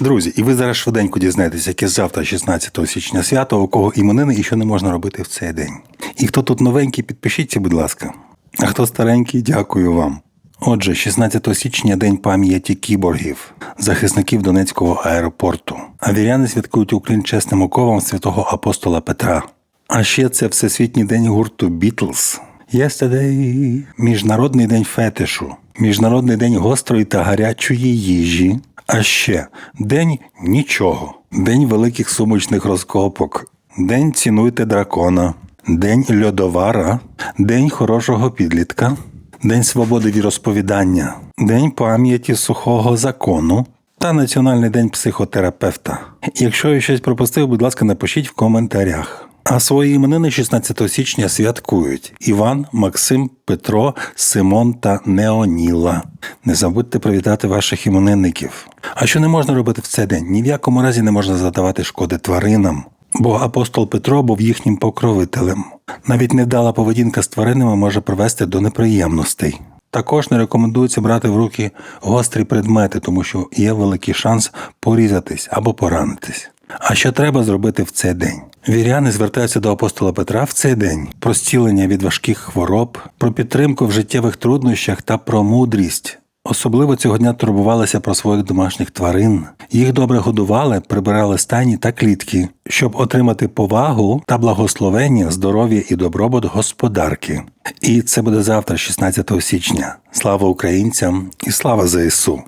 Друзі, і ви зараз швиденько дізнаєтесь, яке завтра, 16 січня свято, у кого іменини і що не можна робити в цей день. І хто тут новенький, підпишіться, будь ласка. А хто старенький, дякую вам. Отже, 16 січня день пам'яті кіборгів, захисників Донецького аеропорту. А віряни святкують уклін чесним оковам святого апостола Петра. А ще це Всесвітній день гурту Бітлз. Yesterday – Міжнародний день фетишу, Міжнародний день гострої та гарячої їжі. А ще День нічого, День великих сумочних розкопок, День цінуйте дракона, День льодовара, День хорошого підлітка, День свободи віросповідання, День пам'яті сухого закону. Та Національний день психотерапевта. Якщо я щось пропустив, будь ласка, напишіть в коментарях. А свої іменини 16 січня святкують Іван, Максим, Петро, Симон та Неоніла. Не забудьте привітати ваших іменинників. А що не можна робити в цей день? Ні в якому разі не можна задавати шкоди тваринам. Бо апостол Петро був їхнім покровителем. Навіть невдала поведінка з тваринами може привести до неприємностей. Також не рекомендується брати в руки гострі предмети, тому що є великий шанс порізатись або поранитись. А що треба зробити в цей день? Віряни звертаються до апостола Петра в цей день про зцілення від важких хвороб, про підтримку в життєвих труднощах та про мудрість. Особливо цього дня турбувалися про своїх домашніх тварин. Їх добре годували, прибирали стайні та клітки, щоб отримати повагу та благословення, здоров'я і добробут господарки. І це буде завтра, 16 січня. Слава українцям і слава ЗСУ!